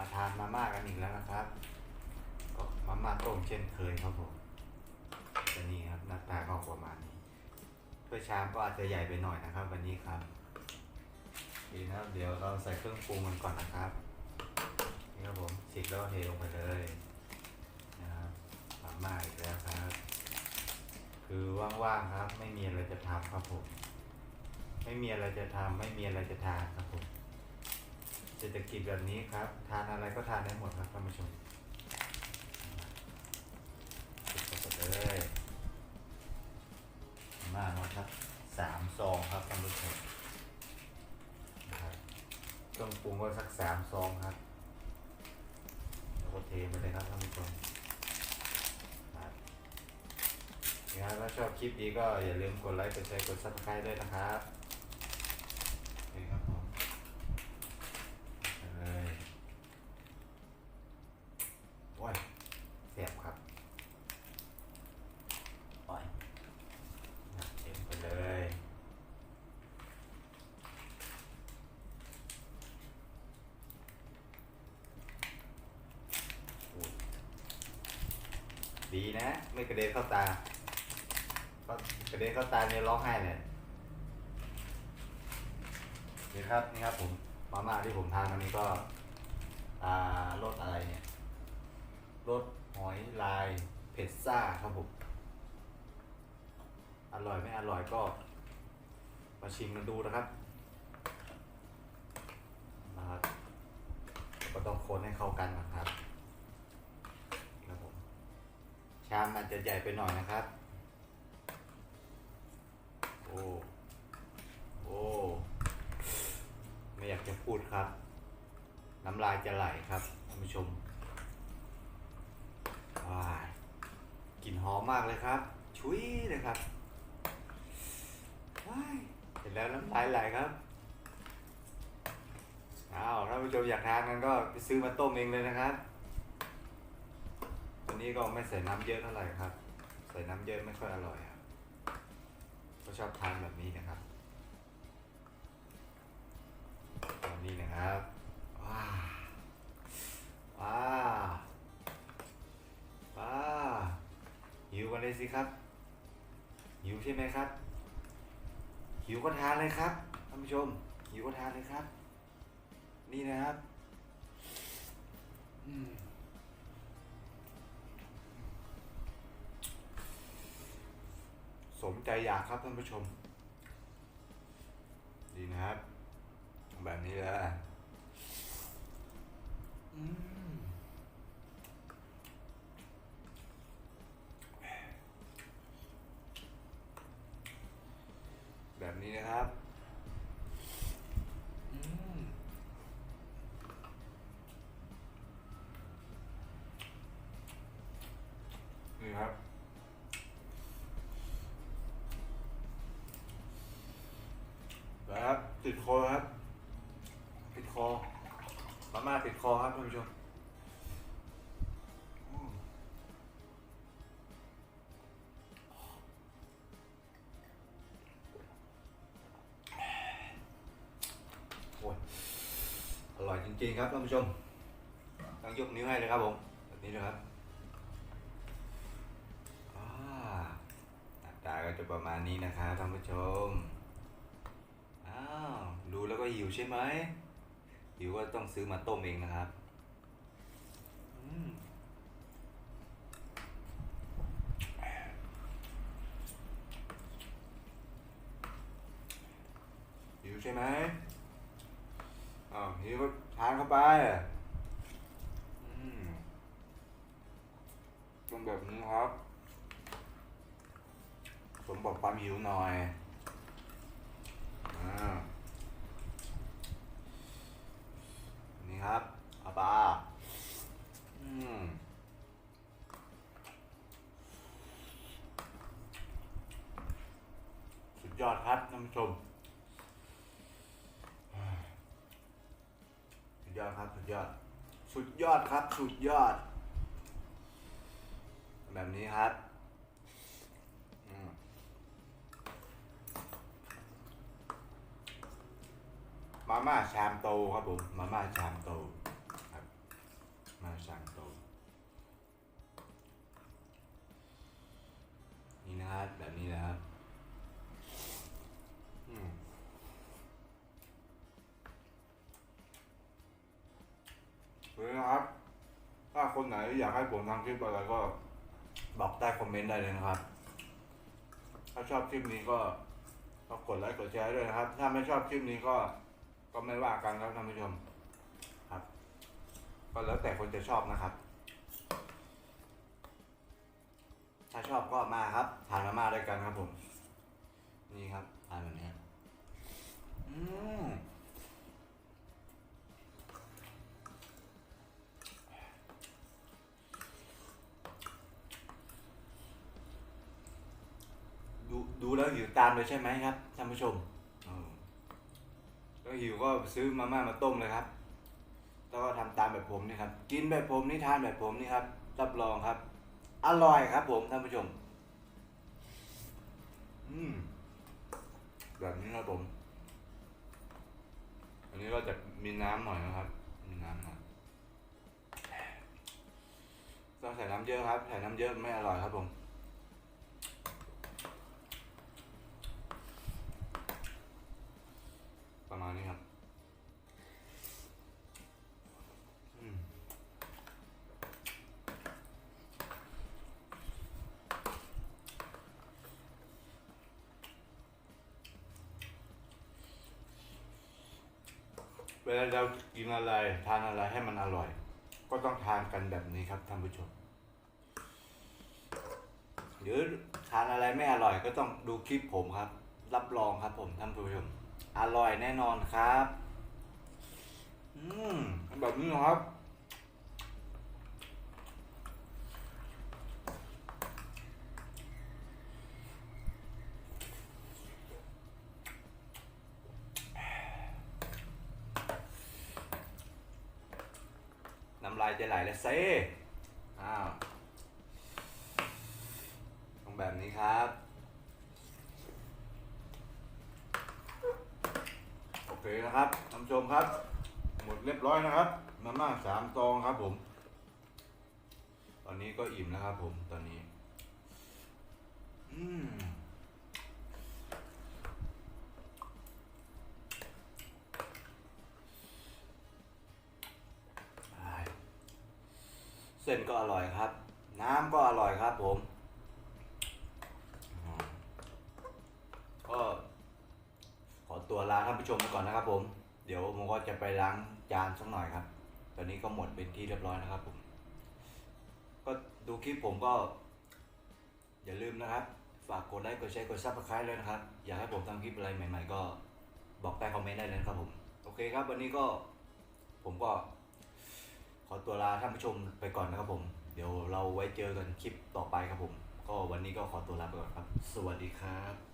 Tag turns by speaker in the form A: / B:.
A: มาทานมาม่ากันอีกแล้วนะครับ ก็มาม่าต้มเช่นเคยครับผมจะนี่ครับหน้าตาก็ประมาณนี้ถ้วยชามก็อาจจะใหญ่ไปหน่อยนะครับ วันนี้ครับดีนะครับเดี๋ยวเราใส่เครื่องปรุงมันก่อนนะครับนี่ครับผมฉีกแล้วเทลงไปเลยนะครับมาม่าอีกแล้วครับ คือว่างๆครับ ไม่มีอะไรจะทำครับผม ไม่มีอะไรจะทำไม่มีอะไรจะทานครับผม เศรษฐกิจแบบนี้ครับ ทานอะไรก็ทานได้หมดครับท่านผู้ชมติดเข้าไปเลยมากนะครับสามซองครับท่านผู้ชมนะครับเครื่องปรุงก็สักสามซองครับแล้วก็เทไปเลยครับท่านผู้ชมนะครับถ้าชอบคลิปนี้ก็อย่าลืมกดไลค์กดแชร์กดซับสไครต์ด้วยนะครับโอเคครับผมไปเลยโอ้ยเสียบครับโอ้ยนับเต็มไปเลยโอ้ย ดีนะ ไม่กระเด็นเข้าตาก็กระเด็นเข้าตาเนี่ยร้องไห้เลยนี่ครับนี่ครับผมมาม่าที่ผมทานวันนี้ก็อ่ารสอะไรเนี่ยรสหอยลายเผ็ดซ่าครับผมอร่อยไม่อร่อยก็ มาชิมกันดูนะครับนะครับก็ต้องคนให้เข้ากันนะครับผม ชามมันจะใหญ่ไปหน่อยนะครับ โอ้ โอ้ ไม่อยากจะพูดครับ น้ำลายจะไหลครับท่านผู้ชมว้ายกลิ่นหอมมากเลยครับ ชุยเลยครับว้ายเห็นแล้วน้ำลายไหลครับอ้าวท่านผู้ชมอยากทานกันก็ไปซื้อมาต้มเองเลยนะครับ นี้ก็ไม่ใส่น้ำเยอะเท่าไหร่ครับ ใส่น้ำเยอะไม่ค่อยอร่อยครับก็ชอบทานแบบนี้นะครับตอนนี้นะครับ ว้าว้าว้าหิวกันเลยสิครับ หิวใช่ไหมครับ หิวก็ทานเลยครับท่านผู้ชม หิวก็ทานเลยครับ นี่นะครับ อืม สมใจอยากครับท่านผู้ชม ดีนะครับ แบบนี้แลยอืม ติดคอครับ ติดคอ มาม่าติดคอครับท่านผู้ชมอืมโอ้ยอร่อยจริงๆครับท่านผู้ชมต้องยกนิ้วให้เลยครับผม แบบนี้นะครับอ่าหน้าตาก็จะประมาณนี้นะครับท่านผู้ชม ดูแล้วก็หิวใช่ไหมหิวก็ต้องซื้อมาต้มเองนะครับอืมหิวใช่ไหมอ้าวหิวก็ทานเข้าไปอืมต้องแบบนี้ครับสมบอกความหิวหน่อย อ่า นี่ครับอาปาอืม สุด ยอดครับท่านผู้ชมสุดยอดครับสุดยอด สุดยอดครับ สุดยอด แบบนี้ครับมาม่าชามโตครับผมมาม่าชามโตครับมาสั่งโตนี่นะครับแบบนี้นะครับ เฮ้ยนะครับ ถ้าคนไหนอยากให้ผมทำคลิปอะไรก็บอกใต้คอมเมนต์ได้เลยนะครับ ถ้าชอบคลิปนี้ก็ก็กดไลค์กดแชร์ด้วยนะครับ ถ้าไม่ชอบคลิปนี้ก็ก็ไม่ว่ากันครับท่านผู้ชมครับก็แล้วแต่คนจะชอบนะครับ ถ้าชอบก็มาครับทานมาม่าด้วยกันครับผม นี่ครับทานแบบนี้อืมดูดูแล้วหิว ตามเลยใช่ไหมครับท่านผู้ชมแล้วหิวก็ซื้อมาม่ามาต้มเลยครับ แล้วก็ทำตามแบบผมนี่ครับ กินแบบผมนี่ทานแบบผมนี่ครับ รับรองครับ อร่อยครับ ผมท่านผู้ชม อืมแบบนี้ครับผม อันนี้ก็จะมีน้ำหน่อยนะครับ มีน้ำหน่อยต้องใส่น้ำเยอะครับ ใส่น้ำเยอะไม่อร่อยครับผม ประมาณนี้ครับ อืมเวลาเรากินอะไรทานอะไรให้มันอร่อย ก็ต้องทานกันแบบนี้ครับท่านผู้ชม หรือทานอะไรไม่อร่อยก็ต้องดูคลิปผมครับ รับรองครับผมท่านผู้ชม อร่อยแน่นอนครับ อืมแบบนี้ครับำลายจะไหลแล้วเซ่อ้าวตรงแบบนี้ครับ โอเคนะครับท่านผู้ชมครับ หมดเรียบร้อยนะครับ มาม่าสามซองครับผม ตอนนี้ก็อิ่มแล้วครับผมตอนนี้ อืมอ้ายเส้นก็อร่อยครับ น้ำก็อร่อยครับผม ก็ ขอตัวลาท่านผู้ชมไปก่อนนะครับผม เดี๋ยวผมก็จะไปล้างจานสักหน่อยครับ ตอนนี้ก็หมดเป็นที่เรียบร้อยนะครับผม ก็ดูคลิปผมก็ อย่าลืมนะครับ ฝากกดไลค์กดแชร์กดซับสไครต์เลยนะครับ อยากให้ผมทำคลิปอะไรใหม่ ๆ ก็บอกใต้คอมเมนต์ได้เลยครับผม โอเคครับ วันนี้ก็ผมก็ ขอตัวลาท่านผู้ชมไปก่อนนะครับผม เดี๋ยวเราไว้เจอกันคลิปต่อไปครับผม ก็วันนี้ก็ขอตัวลาไปก่อนครับ สวัสดีครับ